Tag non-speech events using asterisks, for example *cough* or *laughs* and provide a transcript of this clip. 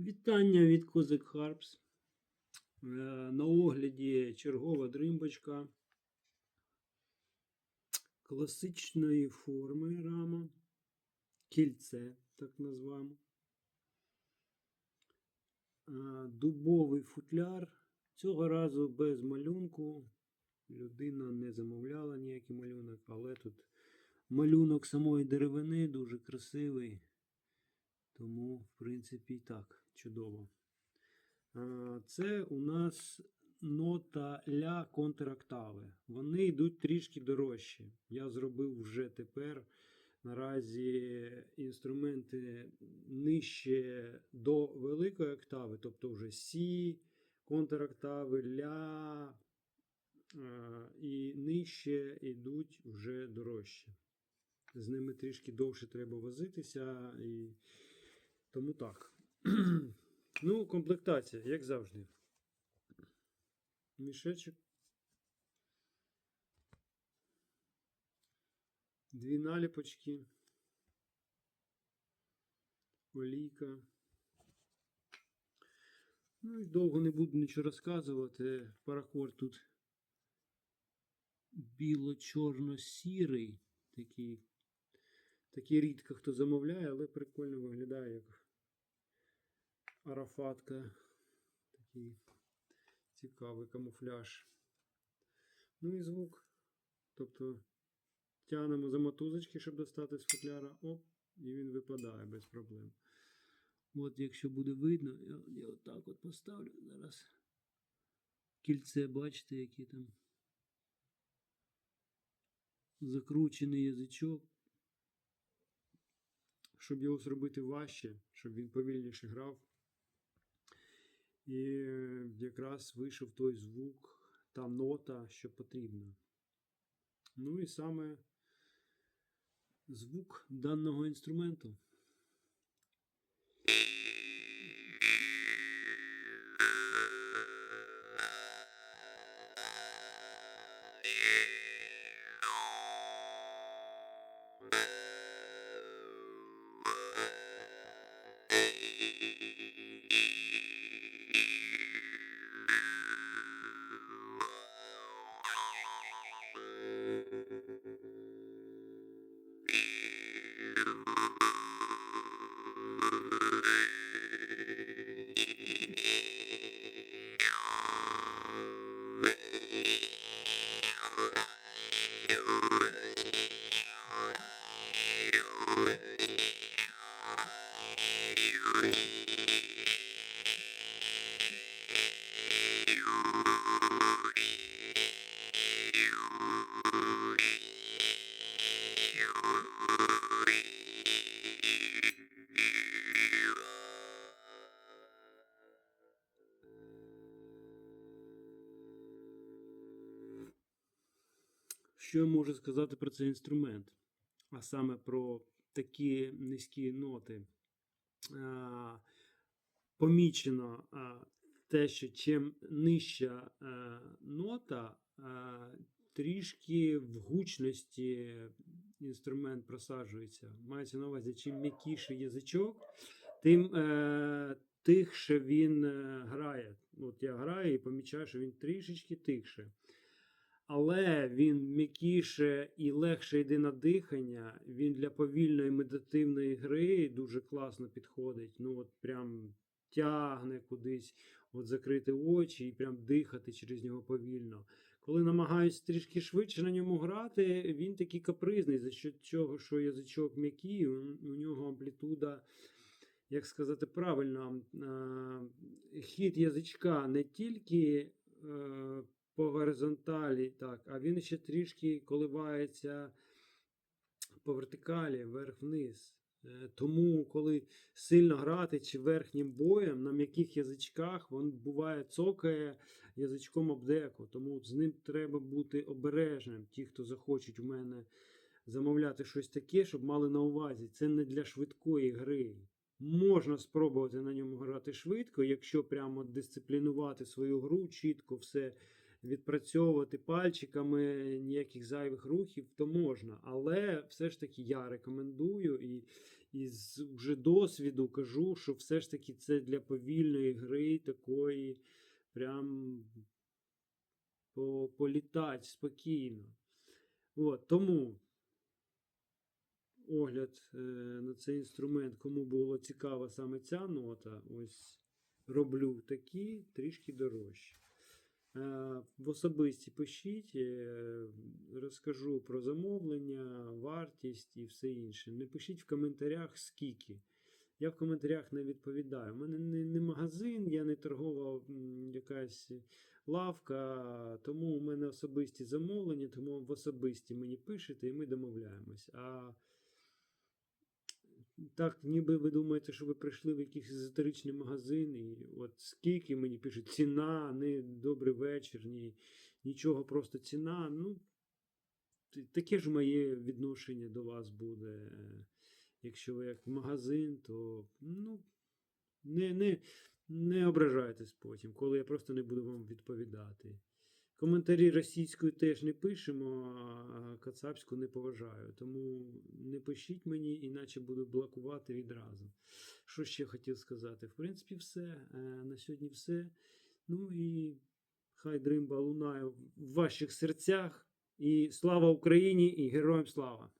Вітання від Козик Харпс. Е, На огляді чергова дримбочка класичної форми рама, кільце, так назвемо. Е, Дубовий футляр. Цього разу без малюнку. Людина не замовляла ніякий малюнок, але тут малюнок самої деревини дуже красивий. Тому, в принципі, і так, чудово. Це у нас нота ля контрактави. Вони йдуть трішки дорожчі. Я зробив вже тепер наразі інструменти нижче до великої октави, тобто вже Сі, контрактави, ля і нижче йдуть вже дорожче. З ними трішки довше треба возитися і тому так. Ну, комплектація, як завжди. Мішечок. Дві наліпочки. Олійка. Ну і довго не буду нічого розказувати. Паракор тут біло-чорно-сірий. Такий. Такий рідко хто замовляє, але прикольно виглядає як арафатка. Такий цікавий камуфляж. Ну і звук. Тобто тягнемо за мотузочки, щоб достати з футляра. Оп, і він випадає без проблем. От, якщо буде видно, я, я отак от поставлю зараз. Кільце, бачите, які там закручений язичок. Щоб його зробити важче, щоб він повільніше грав. І е, якраз вийшов той звук, та нота, що потрібна. Ну і саме звук даного інструменту. *laughs* Що я можу сказати про цей інструмент? А саме про такі низькі ноти. Помічено те, що чим нижча нота, трішки в гучності інструмент просаджується. Мається на увазі, чим м'якіший язичок, тим е, тихше він е, грає. От я граю і помічаю, що він трішечки тихше. Але він м'якіше і легше йде на дихання. Він для повільної медитативної гри дуже класно підходить. Ну, от прям тягне кудись, от закрити очі і прям дихати через нього повільно. Коли намагаюсь трішки швидше на ньому грати, він такий капризний, за що цього, що язичок м'який, у нього амплітуда, як сказати правильно, хід язичка не тільки. По горизонталі, так, а він ще трішки коливається по вертикалі, вверх-вниз. Е, Тому, коли сильно грати чи верхнім боєм на м'яких язичках, він буває цокає язичком об деку. Тому з ним треба бути обережним. Ті, хто захочуть у мене замовляти щось таке, щоб мали на увазі. Це не для швидкої гри. Можна спробувати на ньому грати швидко, якщо прямо дисциплінувати свою гру, чітко все відпрацьовувати пальчиками, ніяких зайвих рухів, то можна. Але все ж таки я рекомендую і із вже досвіду кажу, що все ж таки це для повільної гри такої прям по, політать спокійно. От, тому огляд е, на цей інструмент, кому було цікава саме ця нота, ось роблю такі трішки дорожчі. Е, В особисті пишіть, е, розкажу про замовлення, вартість і все інше. Не пишіть в коментарях скільки. Я в коментарях не відповідаю. У мене не, не магазин, я не торгова якась лавка, тому у мене особисті замовлення, тому в особисті мені пишете і ми домовляємось. А так, ніби ви думаєте, що ви прийшли в якийсь езотеричний магазин, і от скільки мені пишуть, ціна, не добрий вечір, ні, нічого, просто ціна. Ну, таке ж моє відношення до вас буде. Якщо ви як магазин, то ну, не, не, не ображайтесь потім, коли я просто не буду вам відповідати. Коментарі російською теж не пишемо, а кацапську не поважаю. Тому не пишіть мені, іначе буду блокувати відразу. Що ще хотів сказати? В принципі, все. Е, На сьогодні все. Ну і хай дримба лунає в ваших серцях. І слава Україні і героям слава!